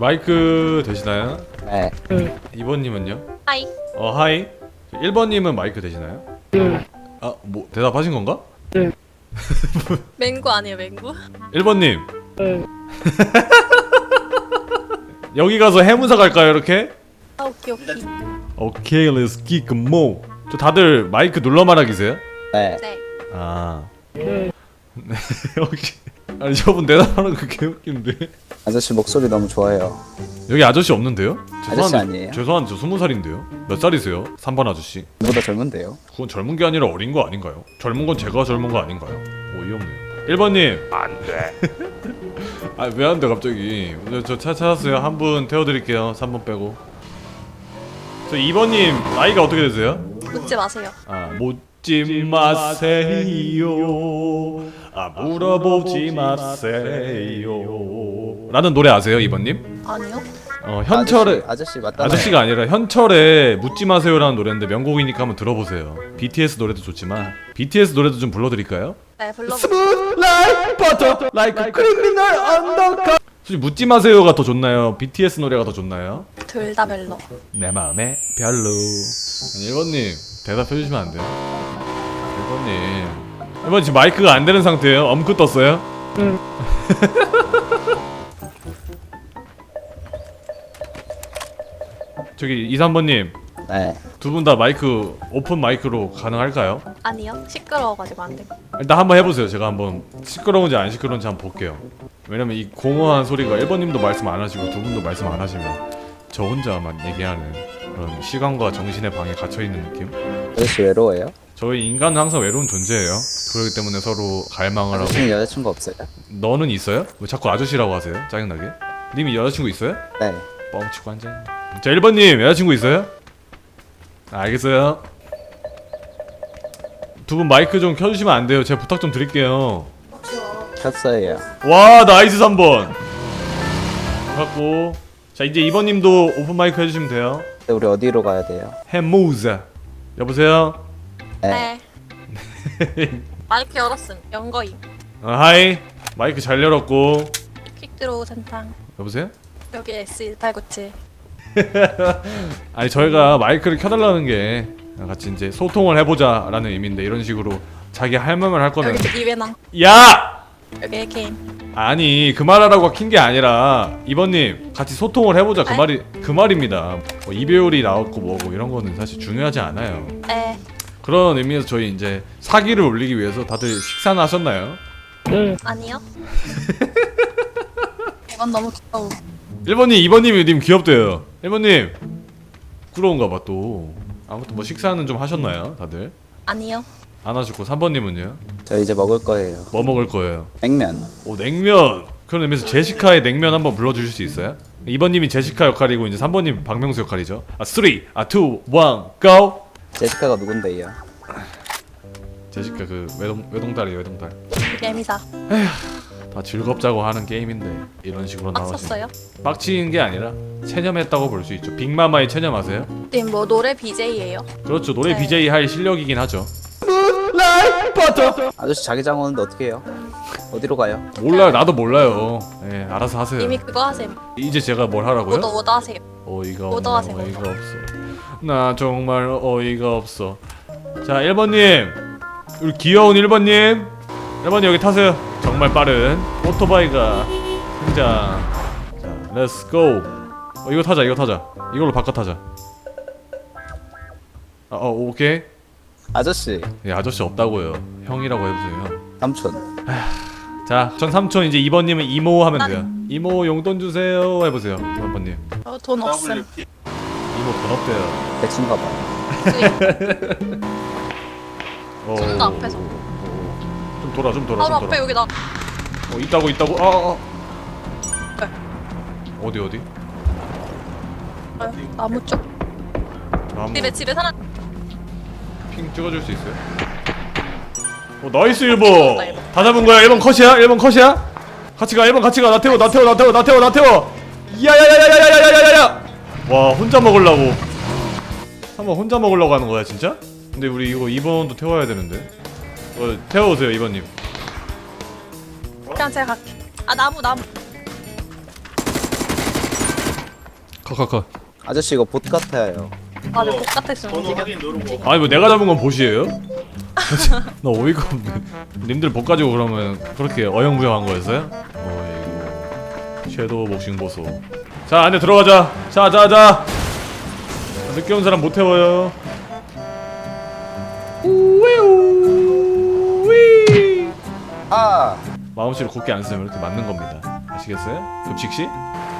마이크 되시나요? 네. 2번님은요? 하이. 어 하이 1번님은 마이크 되시나요? 아뭐 대답하신 건가? 맹구 아니에요 맹구? 1번님 여기 가서 해문사 갈까요 이렇게? 아 오케이 오케이. 오케이 let's kick mo 저 다들 마이크 눌러 말하기세요? 네. 네. 아 네. 혹시 아니 저분 대답하는 거 개웃긴데 아저씨 목소리 너무 좋아요. 여기 아저씨 없는데요? 아저씨 아니에요? 죄송한데 저 스무 살인데요? 몇 살이세요? 3번 아저씨 저보다 젊은데요. 그건 젊은 게 아니라 어린 거 아닌가요? 젊은 건 제가 젊은 거 아닌가요? 어이없네요 1번님 안돼 아왜안 돼 갑자기 저 차 찾았어요 한 분 태워드릴게요 3번 빼고 저 2번님 나이가 어떻게 되세요? 묻지 마세요. 아 묻지 마세요 아 물어보지 마세요 라는 노래 아세요 2번님? 아니요? 어 현철의 아저씨, 아저씨 맞다. 아저씨가 아니라 현철의 묻지 마세요라는 노래인데 명곡이니까 한번 들어보세요. BTS 노래도 좋지만 BTS 노래도 좀 불러드릴까요? 네 불러. Like butter, like criminal undercover. 솔직히 묻지 마세요가 더 좋나요? BTS 노래가 더 좋나요? 둘 다 별로. 내 마음에 별로. 아니 1번님 대답해 주시면 안 돼요? 1번님 1번 지금 마이크가 안 되는 상태예요? 엄크 떴어요? 저기 2, 3번님 네. 두 분 다 마이크 오픈 마이크로 가능할까요? 아니요? 시끄러워가지고 안 돼. 일단 한번 해보세요. 제가 한번 시끄러운지 안 시끄러운지 한번 볼게요. 왜냐면 이 공허한 소리가 1번님도 말씀 안 하시고 두 분도 말씀 안 하시면 저 혼자만 얘기하는 그런 시간과 정신의 방에 갇혀 있는 느낌. 아저씨 외로워요? 저희 인간은 항상 외로운 존재예요. 그렇기 때문에 서로 갈망을 하고. 아저씨는 여자친구 없어요? 너는 있어요? 왜 자꾸 아저씨라고 하세요? 짜증나게. 님이 여자친구 있어요? 네. 뻥치고 앉아있네. 자 1번님 여자친구 있어요? 아, 알겠어요. 두 분 마이크 좀 켜주시면 안 돼요. 제가 부탁 좀 드릴게요. 켰어요. 와 나이스 3번 갖고 자 이제 2번님도 오픈 마이크 해주시면 돼요 근데 우리 어디로 가야 돼요? 햄모우즈 여보세요 네. 네. 마이크 열었음. 연거임. 어, 하이 마이크 잘 열었고 퀵드로우 센탕. 여보세요 여기 S1897. 아니 저희가 마이크를 켜달라는 게 같이 이제 소통을 해보자라는 의미인데 이런 식으로 자기 할 말만 할 거면 여기 이회낭. 야 여기 AKM. 아니 그 말하라고 킨 게 아니라 이번님 같이 소통을 해보자 그 네? 말이 그 말입니다 뭐 이배율이 나왔고 뭐고 이런 거는 사실 중요하지 않아요 네. 그런 의미에서 저희 이제 사기를 올리기 위해서 다들 식사나 하셨나요? 아니요? 이건 너무 귀여워. 1번님, 2번님이 님 귀엽대요. 1번님 부러운가 봐 또. 아무튼 뭐 식사는 좀 하셨나요, 다들? 아니요? 안 하셨고 3번님은요? 저 이제 먹을 거예요. 뭐 먹을 거예요? 냉면. 오 냉면. 그런 의미에서 제시카의 냉면 한번 불러 주실 수 있어요? 2번님이 제시카 역할이고 이제 3번님 박명수 역할이죠. 아 3, 아 2, 1, go. 제시카가 누군데요? 제시카 그 외동 외동딸이 외동딸. 예미사. 다 즐겁자고 하는 게임인데 이런 식으로 막 나오시. 썼어요? 빡치는 게 아니라 체념했다고 볼 수 있죠. 빅마마의 체념 아세요? 님 뭐 노래 BJ예요? 그렇죠. 노래 네. BJ 할 실력이긴 하죠. 아저씨 자기장 오는데 어떻게 해요? 어디로 가요? 몰라요. 나도 몰라요. 예, 알아서 하세요. 이미 그거 하셈. 이제 제가 뭘 하라고요? 오더 오더 하세요. 어이가 오더 없네. 하세요, 어이가 오더. 없어. 나 정말 어이가 없어. 자, 1번님. 우리 귀여운 1번님. 1번님 여기 타세요. 정말 빠른 오토바이가 등장. 자, 렛츠 고. 어, 이거 타자. 이거 타자. 이걸로 바꿔 타자. 아, 어, 오케이. 아저씨. 예, 아저씨 없다고요. 형이라고 해주세요. 삼촌. 자, 전 삼촌 이제 2번님은 이모 하면 돼요. 이모 용돈 주세요 해보세요. 3번님. 어, 돈 없음. 이모 돈 없대요. 백순가 봐. 어, 좀더 앞에서. 어, 좀 돌아, 좀 돌아, 바로 좀 앞에 돌아. 여기 나. 어, 있다고, 있다고. 아, 아. 네. 어디 어디? 어, 나무 쪽. 나무 집에 집에 사람. 핑 찍어줄 수 있어요? 어, 나이스 1번. 다 잡은 거야. 1번 컷이야? 1번 컷이야? 같이 가, 1번 같이 가. 나 태워, 나 태워, 나 태워, 나 태워, 나 태워. 야야야야야야야야야야. 와, 혼자 먹으려고. 한번 혼자 먹으려고 하는 거야, 진짜? 근데 우리 이거 2번도 태워야 되는데. 어, 태워오세요, 2번님. 그냥 제가 갈게. 아 나무 나무. 컷컷컷 아저씨 이거 봇 같아요. 맞아 똑같았어 움직여 아니 뭐 내가 잡은 건 보시예요? 나 어이가 없네 님들 복 가지고 그러면 그렇게 어영부영한 거였어요? 어이구 섀도우 복싱 보소 자 안에 들어가자 자자자 늦게 온 사람 못 태워요 우웨우위 아, 마음씨를 곱게 안 쓰면 이렇게 맞는 겁니다 아시겠어요? 급식시?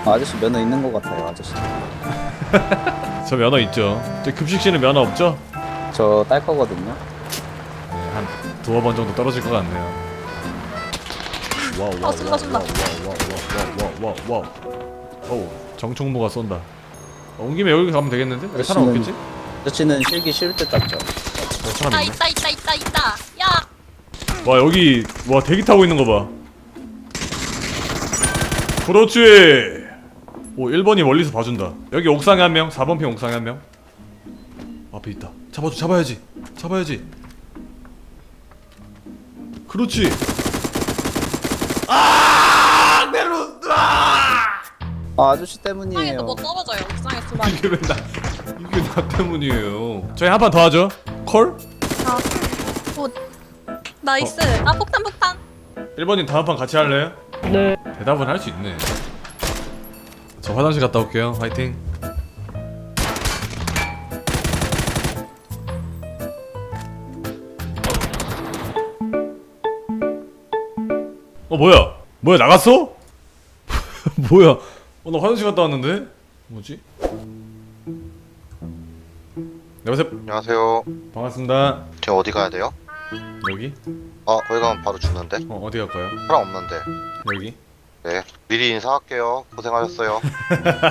아저씨 면허 있는 것 같아요. 아저씨. 저 면허 있죠 저 급식시는 면허 없죠? 저 딸 거거든요. 네, 한 두어 번 정도 떨어질 것 같네요. 와우 어, 쏜다, 쏜다. 와와와와와와와와 어우 정총무가 쏜다. 어, 온 김에 여기 가면 되겠는데? 여기 사람 없겠지? 아저씨는 실기 쉬울 때 땄죠. 어, 사람 있다 있네. 있다 있다 있다 있다 야 와 여기 와 대기 타고 있는 거 봐. 그렇지. 오 1번이 멀리서 봐준다. 여기 옥상에 한 명, 4번 핑 옥상에 한 명. 앞에 있다. 잡아줘, 잡아야지, 잡아야지. 그렇지. 아 내려. 아! 아, 아저씨 옥상에서 때문이에요. 뭐 떨어져요 옥상에 두 마리 이게 왜 나? 이게 나 때문이에요. 저희 한 판 더 하죠. 콜? 아, 오, 나이스 아 폭탄 폭탄 1번님 다음 판 같이 할래요? 네. 대답은 할 수 있네. 저 화장실 갔다 올게요. 화이팅. 어 뭐야? 뭐야 나갔어? 뭐야? 어 나 화장실 갔다 왔는데? 뭐지? 여보세요? 안녕하세요. 반갑습니다. 지금 어디 가야 돼요? 여기? 아, 거기 가면 바로 죽는데? 어 어디 갈까요? 사람 없는데. 여기? 네. 미리 인사할게요. 고생하셨어요.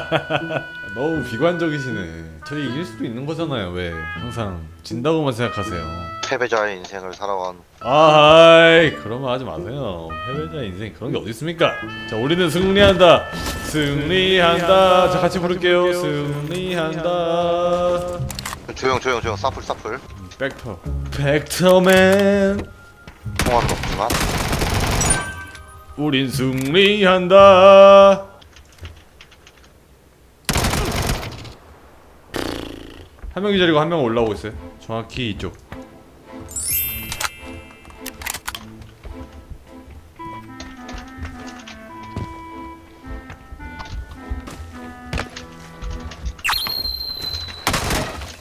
너무 비관적이시네. 저희 이길 수도 있는 거잖아요. 왜 항상 진다고만 생각하세요. 패배자의 인생을 살아온 아이 그러면 하지 마세요. 패배자 인생 그런 게 어디 있습니까? 자 우리는 승리한다. 승리한다. 자 같이 부를게요. 승리한다. 조용 조용 조용 사풀 사풀 벡터. 벡터맨. 통화는 없지만 우린 승리한다. 한 명 기다리고 한 명 올라오고 있어요. 정확히 이쪽.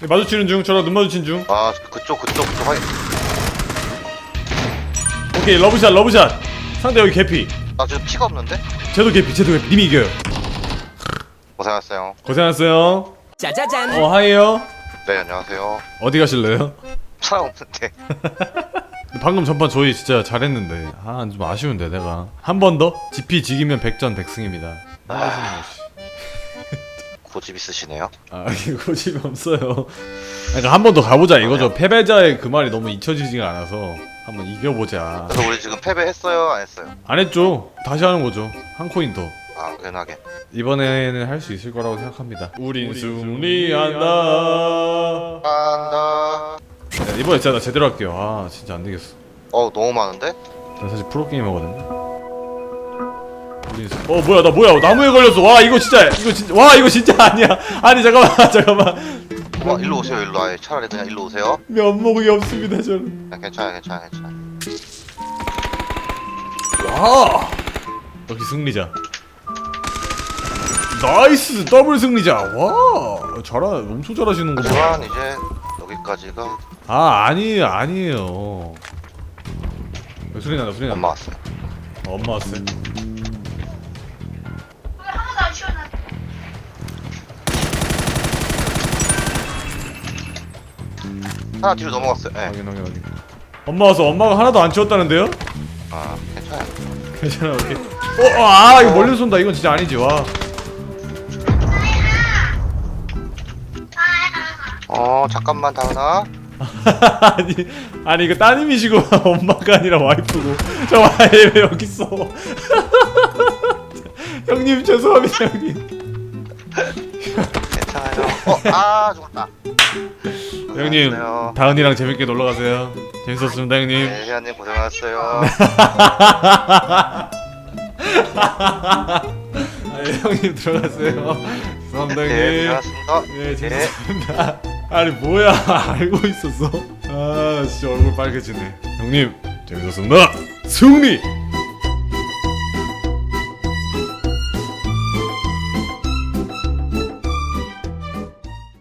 네, 마주치는 중, 저랑 눈 마주친 중. 아 그쪽 그쪽 그쪽 확인 오케이, 러브샷, 러브샷. 상대 여기 개피. 나 지금 피가 없는데? 쟤도 개피, 쟤도 개피. 님이 이겨요. 고생하셨어요 고생하셨어요. 짜자잔. 어, 하이요. 네 안녕하세요 어디 가실래요? 사람 없는데 방금 전판 저희 진짜 잘했는데 아 좀 아쉬운데 내가 한 번 더? GP 지기면 백전 백승입니다 아, 고집 있으시네요 아 고집이 없어요 그러니까 한 번 더 가보자 이거죠 패배자의 그 말이 너무 잊혀지지가 않아서 한번 이겨보자. 그래서 우리 지금 패배했어요? 안 했어요? 안 했죠. 다시 하는 거죠. 한 코인 더. 아 은하게 이번에는 할 수 있을 거라고 생각합니다. 우린 승리한다. 한다. 야, 이번에 진짜 나 제대로 할게요. 아 진짜 안 되겠어. 어 너무 많은데? 나 사실 프로 게이머거든요. 어 뭐야 나 뭐야. 나무에 걸렸어. 와 이거 진짜 이거 진짜 와 이거 진짜 아니야. 아니 잠깐만 잠깐만. 와 어, 일로 오세요 일로. 아예 차라리 그냥 일로 오세요. 면목이 없습니다 저는. 그냥 괜찮아 괜찮아 괜찮아. 와! 여기 승리자. 나이스! 더블 승리자. 와! 잘하 엄청 잘하시는 거봐 하지만 이제 여기까지가 아 아니에요 아니에요. 야, 소리 난다 소리 난다. 엄마 왔어요. 어, 엄마 왔어요 하나 뒤로 넘어갔어요. 예. 확인 확인 확인. 엄마 와서 엄마가 하나도 안 치웠다는데요? 아 괜찮아요. 괜찮아 오케이. 어, 어, 아 이거 멀리서 쏜다. 이건 진짜 아니지 와. 어 잠깐만 다은아. 아니 아니 이거 따님이시고 엄마가 아니라 와이프고. 저 와이 왜 여기 있어? 형님 죄송합니다 형님. 괜찮아요. 어 아 죽었다 형님 고생하셨어요. 다은이랑 재밌게 놀러 가세요. 재밌었습니다 형님. 네 회원님 고생하셨어요. 아, 예, 형님 들어가세요. 감사합니다 네, 형님. 고생하셨습니다. 네. 재밌었습니다. 아니 뭐야? 알고 있었어? 아 진짜 얼굴 빨개지네. 형님 재밌었습니다. 승리